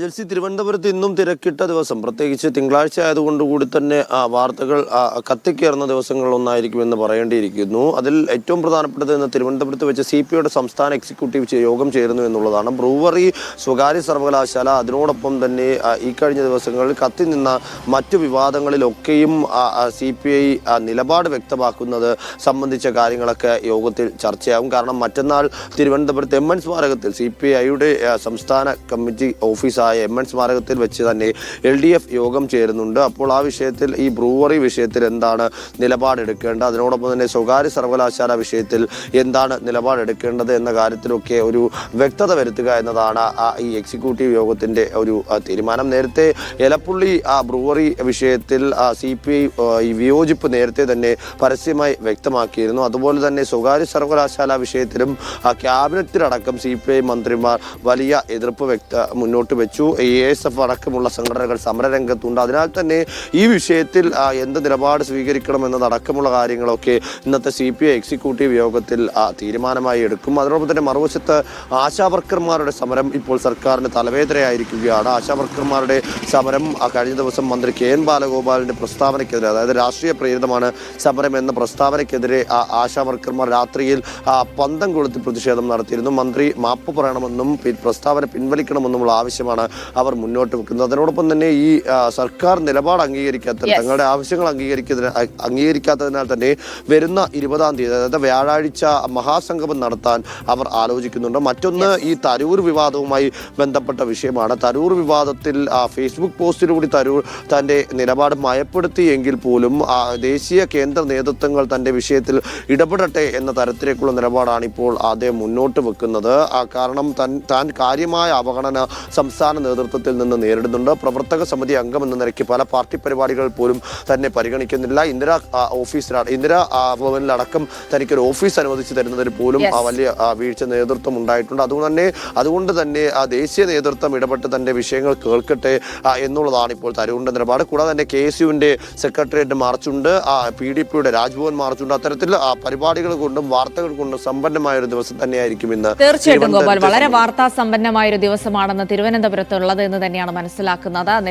ജെൽസി തിരുവനന്തപുരത്ത് ഇന്നും തിരക്കിട്ട ദിവസം. പ്രത്യേകിച്ച് തിങ്കളാഴ്ച ആയതുകൊണ്ട് കൂടി തന്നെ വാർത്തകൾ കത്തിക്കേറുന്ന ദിവസങ്ങളൊന്നായിരിക്കും എന്ന് പറയേണ്ടിയിരിക്കുന്നു. അതിൽ ഏറ്റവും പ്രധാനപ്പെട്ടത് ഇന്ന് തിരുവനന്തപുരത്ത് വെച്ച് സി പി സംസ്ഥാന എക്സിക്യൂട്ടീവ് യോഗം ചേരുന്നു എന്നുള്ളതാണ്. ബ്രൂവറി സ്വകാര്യ സർവകലാശാല അതിനോടൊപ്പം തന്നെ ഈ കഴിഞ്ഞ ദിവസങ്ങളിൽ കത്തി നിന്ന മറ്റു വിവാദങ്ങളിലൊക്കെയും സി പി ഐ നിലപാട് വ്യക്തമാക്കുന്നത് സംബന്ധിച്ച കാര്യങ്ങളൊക്കെ യോഗത്തിൽ ചർച്ചയാകും. കാരണം മറ്റന്നാൾ തിരുവനന്തപുരത്ത് എം എൻ സ്മാരകത്തിൽ സി പി ഐയുടെ സംസ്ഥാന കമ്മിറ്റി ഓഫീസായ എം എൻ സ്മാരകത്തിൽ വെച്ച് തന്നെ എൽ ഡി എഫ് യോഗം ചേരുന്നുണ്ട്. അപ്പോൾ ആ വിഷയത്തിൽ ഈ ബ്രൂവറി വിഷയത്തിൽ എന്താണ് നിലപാടെടുക്കേണ്ടത്? അതിനോടൊപ്പം തന്നെ സ്വകാര്യ സർവകലാശാല വിഷയത്തിൽ എന്താണ് നിലപാടെടുക്കേണ്ടത് എന്ന കാര്യത്തിലൊക്കെ ഒരു വ്യക്തത വരുത്തുക എന്നതാണ് ഈ എക്സിക്യൂട്ടീവ് യോഗത്തിന്റെ ഒരു തീരുമാനം. നേരത്തെ എലപ്പുള്ളി ആ ബ്രൂവറി വിഷയത്തിൽ സി പി ഐ വിയോജിപ്പ് നേരത്തെ തന്നെ പരസ്യമായി വ്യക്തമാക്കിയിരുന്നു. അതുപോലെ തന്നെ സ്വകാര്യ സർവകലാശാല വിഷയത്തിലും ക്യാബിനറ്റിലടക്കം സി പി ഐ മന്ത്രിമാർ വലിയ എതിർപ്പ് വ്യക്ത മുന്നോട്ട് വെച്ചു. എ എസ് എഫ് അടക്കമുള്ള സംഘടനകൾ സമരരംഗത്തുണ്ട്. അതിനാൽ തന്നെ ഈ വിഷയത്തിൽ എന്ത് നിലപാട് സ്വീകരിക്കണം എന്നതടക്കമുള്ള കാര്യങ്ങളൊക്കെ ഇന്നത്തെ സി പി ഐ എക്സിക്യൂട്ടീവ് യോഗത്തിൽ തീരുമാനമായി എടുക്കും. അതോടൊപ്പം തന്നെ മറുവശത്ത് ആശാവർക്കർമാരുടെ സമരം ഇപ്പോൾ സർക്കാരിന് തലവേദനയായിരിക്കുകയാണ്. ആശാവർക്കർമാരുടെ സമരം കഴിഞ്ഞ ദിവസം മന്ത്രി കെ എൻ ബാലഗോപാലിന്റെ പ്രസ്താവനയ്ക്കെതിരെ അതായത് രാഷ്ട്രീയ പ്രേരിതമാണ് സമരം എന്ന പ്രസ്താവനയ്ക്കെതിരെ ആശാവർക്കർമാർ രാത്രിയിൽ പന്തം കൊളുത്തി പ്രതിഷേധം നടത്തിയിരുന്നു. മന്ത്രി മാപ്പ് പറയണമെന്നും പ്രസ്താവന പിൻവലിക്കണമെന്നുമുള്ള ആവശ്യമാണ് അവർ മുന്നോട്ട് വെക്കുന്നത്. അതിനോടൊപ്പം തന്നെ ഈ സർക്കാർ നിലപാട് അംഗീകരിക്കാത്ത തങ്ങളുടെ ആവശ്യങ്ങൾ അംഗീകരിക്കുന്നതിന് അ- അംഗീകരിക്കാത്തതിനാൽ തന്നെ വരുന്ന ഇരുപതാം തീയതി അതായത് വ്യാഴാഴ്ച മഹാസംഗമം നടത്താൻ അവർ ആലോചിക്കുന്നുണ്ട്. മറ്റൊന്ന് ഈ തരൂർ വിവാദവുമായി ബന്ധപ്പെട്ട വിഷയമാണ്. തരൂർ വിവാദത്തിൽ ഫേസ്ബുക്ക് പോസ്റ്റിലൂടെ തരൂർ തന്റെ നിലപാട് മയപ്പെടുത്തിയെങ്കിൽ പോലും ദേശീയ കേന്ദ്ര നേതൃത്വങ്ങൾ തന്റെ വിഷയത്തിൽ ഇടപെടട്ടെ എന്ന തരത്തിലേക്കുള്ള നിലപാടാണ് ഇപ്പോൾ അദ്ദേഹം മുന്നോട്ട് വെക്കുന്നത്. കാരണം താൻ താൻ കാര്യമായ അവഗണന സംസ്ഥാന നേതൃത്വത്തിൽ നിന്ന് നേരിടുന്നുണ്ട്. പ്രവർത്തക സമിതി അംഗം എന്ന നിലയ്ക്ക് പല പാർട്ടി പരിപാടികൾ പോലും തന്നെ പരിഗണിക്കുന്നില്ല. ഇന്ദിര ഓഫീസിലാണ് ഇന്ദിര ഭവനിലടക്കം തനിക്ക് ഒരു ഓഫീസ് അനുവദിച്ചു തരുന്നതിൽ പോലും ആ, വലിയ വീഴ്ച നേതൃത്വം ഉണ്ടായിട്ടുണ്ട്. അതുകൊണ്ട് തന്നെ അതുകൊണ്ട് തന്നെ ആ ദേശീയ നേതൃത്വം ഇടപെട്ട് തന്റെ വിഷയങ്ങൾ കേൾക്കട്ടെ എന്നുള്ളതാണ് ഇപ്പോൾ തരൂരിന്റെ നിലപാട്. കൂടാതെ തന്നെ കെ എസ് യുവിന്റെ സെക്രട്ടേറിയറ്റ് മാർച്ചുണ്ട്. പി ഡി പിയുടെ രാജ്ഭവൻ മാർച്ചുണ്ട്. അത്തരത്തിൽ ആ, പരിപാടികൾ കൊണ്ടും വാർത്തകൾ കൊണ്ടും സമ്പന്നമായ ഒരു ദിവസം തന്നെയായിരിക്കും ഇന്ന് തീർച്ചയായിട്ടും ഗോപാൽ. വളരെ വാർത്താ സമ്പന്നമായ ഒരു ദിവസമാണെന്ന് തിരുവനന്തപുരത്തുള്ളത് എന്ന് തന്നെയാണ് മനസ്സിലാക്കുന്നത്.